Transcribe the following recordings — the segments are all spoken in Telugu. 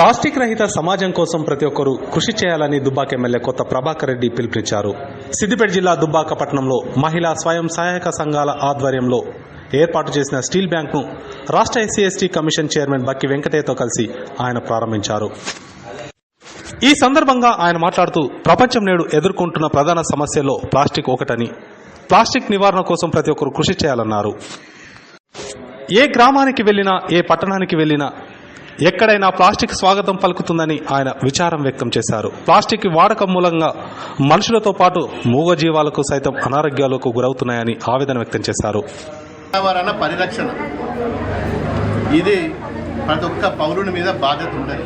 ప్లాస్టిక్ రహిత సమాజం కోసం ప్రతి ఒక్కరూ కృషి చేయాలని దుబ్బాక ఎమ్మెల్యే కొత్త ప్రభాకర్ రెడ్డి పిలుపునిచ్చారు. సిద్దిపేట జిల్లా దుబ్బాక పట్టణంలో మహిళా స్వయం సహాయక సంఘాల ఆధ్వర్యంలో ఏర్పాటు చేసిన స్టీల్ బ్యాంక్ను రాష్ట్ర SC ST commission chairman Bakki వెంకటయ్యతో కలిసి ఆయన ప్రారంభించారు. ఈ సందర్భంగా ఆయన మాట్లాడుతూ ప్రపంచం నేడు ఎదుర్కొంటున్న ప్రధాన సమస్యల్లో ప్లాస్టిక్ ఒకటని ప్లాస్టిక్ నివారణ కోసం ప్రతి ఒక్కరూ కృషి చేయాలన్నారు. ఏ గ్రామానికి వెళ్ళినా ఏ పట్టణానికి వెళ్ళినా ఎక్కడైనా ప్లాస్టిక్ స్వాగతం పలుకుతుందని ఆయన విచారం వ్యక్తం చేశారు. ప్లాస్టిక్ వాడకం మూలంగా మనుషులతో పాటు మూగజీవాలకు సైతం అనారోగ్యాలకు గురవుతున్నాయని ఆవేదన వ్యక్తం చేశారు. పర్యావరణ పరిరక్షణ. ఇది ప్రతి ఒక్క పౌరుని మీద బాధ్యత ఉండదు.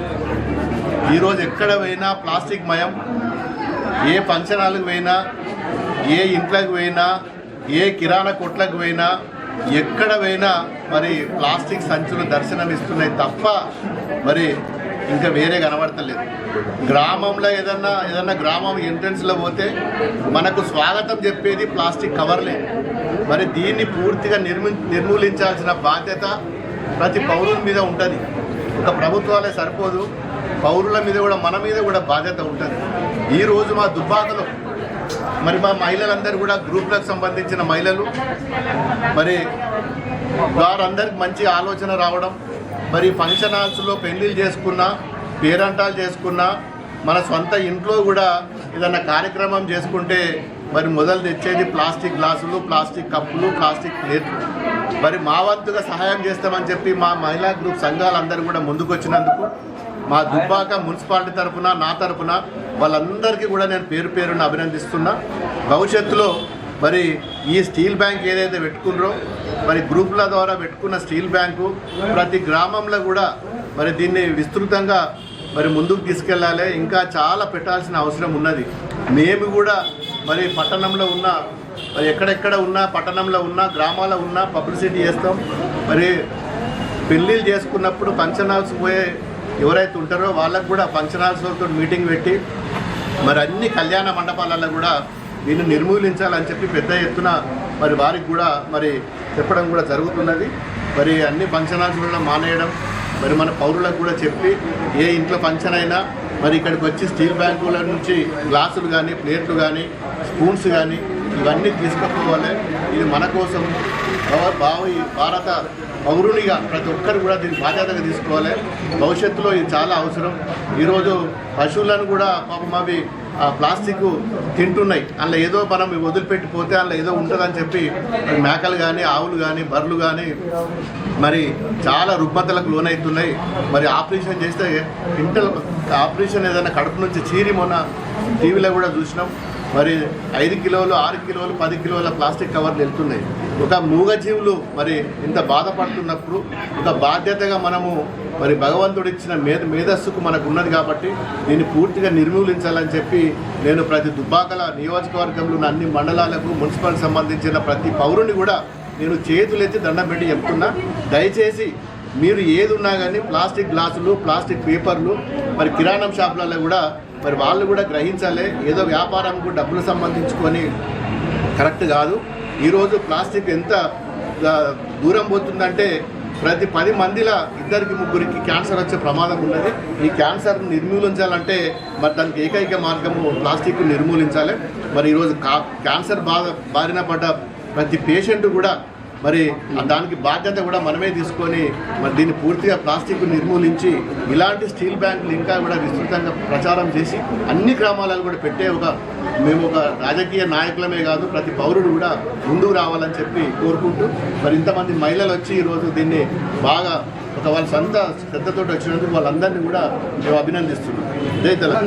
ఈరోజు ఎక్కడ పోయినా ప్లాస్టిక్ మయం. ఏ పంచనాలకు పోయినా ఏ ఇంట్లోకి పోయినా ఏ కిరాణా కొట్లకు పోయినా ఎక్కడ పోయినా మరి ప్లాస్టిక్ సంచులు దర్శనమిస్తున్నాయి తప్ప మరి ఇంకా వేరే కనబడతలేదు. గ్రామంలో ఏదన్నా ఏదన్నా గ్రామం ఎంట్రన్స్లో పోతే మనకు స్వాగతం చెప్పేది ప్లాస్టిక్ కవర్లే. మరి దీన్ని పూర్తిగా నిర్మి నిర్మూలించాల్సిన బాధ్యత ప్రతి పౌరుల మీద ఉంటుంది. ఒక ప్రభుత్వాలే సరిపోదు. పౌరుల మీద కూడా మన మీద కూడా బాధ్యత ఉంటుంది. ఈరోజు మా దుబ్బాకలో మరి మా మహిళలందరూ కూడా గ్రూప్లకు సంబంధించిన మహిళలు. మరి వారందరికి మంచి ఆలోచన రావడం. మరి ఫంక్షన్ హాల్స్లో పెళ్ళిళ్ళు చేసుకున్నా పేరంటాలు చేసుకున్నా మన సొంత ఇంట్లో కూడా ఏదన్నా కార్యక్రమం చేసుకుంటే మరి మొదలు తెచ్చేది ప్లాస్టిక్ గ్లాసులు ప్లాస్టిక్ కప్పులు ప్లాస్టిక్ ప్లేట్లు. మరి మా వంతుగా సహాయం చేస్తామని చెప్పి మా మహిళా గ్రూప్ సంఘాలందరూ కూడా ముందుకొచ్చినందుకు మా దుబ్బాక మున్సిపాలిటీ తరఫున నా తరఫున వాళ్ళందరికీ కూడా నేను పేరు పేరున అభినందిస్తున్నా. భవిష్యత్తులో మరి ఈ స్టీల్ బ్యాంక్ ఏదైతే పెట్టుకున్నారో మరి గ్రూపుల ద్వారా పెట్టుకున్న స్టీల్ బ్యాంకు ప్రతి గ్రామంలో కూడా మరి దీన్ని విస్తృతంగా మరి ముందుకు తీసుకెళ్ళాలి. ఇంకా చాలా పెట్టాల్సిన అవసరం ఉన్నది. మేము కూడా మరి పట్టణంలో ఉన్న మరి ఎక్కడెక్కడ ఉన్నా పట్టణంలో ఉన్నా గ్రామాల్లో ఉన్నా పబ్లిసిటీ చేస్తాం. మరి పెళ్ళిళ్ళు చేసుకున్నప్పుడు ఫంక్షన్ హాల్స్ పోయే ఎవరైతే ఉంటారో వాళ్ళకు కూడా ఫంక్షన్ హాల్స్తో మీటింగ్ పెట్టి మరి అన్ని కళ్యాణ మండపాలలో కూడా దీన్ని నిర్మూలించాలని చెప్పి పెద్ద ఎత్తున మరి వారికి కూడా మరి చెప్పడం కూడా జరుగుతున్నది. మరి అన్ని ఫంక్షన్ హాల్స్ కూడా మానేయడం మరి మన పౌరులకు కూడా చెప్పి ఏ ఇంట్లో ఫంక్షన్ అయినా మరి ఇక్కడికి వచ్చి స్టీల్ బ్యాంకుల నుంచి గ్లాసులు కానీ ప్లేట్లు కానీ స్పూన్స్ కానీ ఇవన్నీ తీసుకుపోవాలి. ఇది మన కోసం. భావి భారత పౌరునిగా ప్రతి ఒక్కరు కూడా దీన్ని బాధ్యతగా తీసుకోవాలి. భవిష్యత్తులో ఇది చాలా అవసరం. ఈరోజు పశువులను కూడా పాపం అవి ఆ ప్లాస్టిక్ తింటున్నాయి. అందులో ఏదో మనం వదిలిపెట్టిపోతే అందులో ఏదో ఉంటుందని చెప్పి మేకలు కానీ ఆవులు కానీ బర్రెలు కానీ మరి చాలా రుగ్మతలకు లోనవుతున్నాయి మరి ఆపరేషన్ చేస్తే ఇంటర్ ఆపరేషన్ ఏదైనా కడుపు నుంచి చీరి మొన్న టీవీలో కూడా చూసినాం. మరి ఐదు కిలోలు ఆరు కిలోలు పది కిలోల ప్లాస్టిక్ కవర్లు వెళ్తున్నాయి. ఒక మూగజీవులు మరి ఇంత బాధపడుతున్నప్పుడు ఒక బాధ్యతగా మనము మరి భగవంతుడు ఇచ్చిన మేధ మేధస్సుకు మనకు ఉన్నది కాబట్టి దీన్ని పూర్తిగా నిర్మూలించాలని చెప్పి నేను ప్రతి దుబ్బాకల నియోజకవర్గంలో ఉన్న అన్ని మండలాలకు మున్సిపల్ సంబంధించిన ప్రతి పౌరుని కూడా నేను చేతులెత్తి దండం పెట్టి చెప్తున్నా. దయచేసి మీరు ఏది ఉన్నా కానీ ప్లాస్టిక్ గ్లాసులు ప్లాస్టిక్ పేపర్లు మరి కిరాణం షాపులలో కూడా మరి వాళ్ళు కూడా గ్రహించాలి. ఏదో వ్యాపారంకు డబ్బులు సంబంధించుకొని కరెక్ట్ కాదు. ఈరోజు ప్లాస్టిక్ ఎంత దూరం పోతుందంటే ప్రతి పది మందిలో ఇద్దరికి ముగ్గురికి క్యాన్సర్ వచ్చే ప్రమాదం ఉన్నది. ఈ క్యాన్సర్ నిర్మూలించాలంటే మరి దానికి ఏకైక మార్గము ప్లాస్టిక్ నిర్మూలించాలి. మరి ఈరోజు కా క్యాన్సర్ బాధ బారిన పడ్డ ప్రతి పేషెంట్ కూడా మరి దానికి బాధ్యత కూడా మనమే తీసుకొని మరి దీన్ని పూర్తిగా ప్లాస్టిక్ నిర్మూలించి ఇలాంటి స్టీల్ బ్యాంకులు ఇంకా కూడా విస్తృతంగా ప్రచారం చేసి అన్ని గ్రామాలలో కూడా పెట్టే ఒక మేము ఒక రాజకీయ నాయకులమే కాదు ప్రతి పౌరుడు కూడా ముందుకు రావాలని చెప్పి కోరుకుంటూ మరి ఇంతమంది మహిళలు వచ్చి ఈరోజు దీన్ని బాగా ఒక వాళ్ళ సొంత శ్రద్ధతో వచ్చినందుకు వాళ్ళందరినీ కూడా మేము అభినందిస్తున్నాం. జై తెలంగాణ.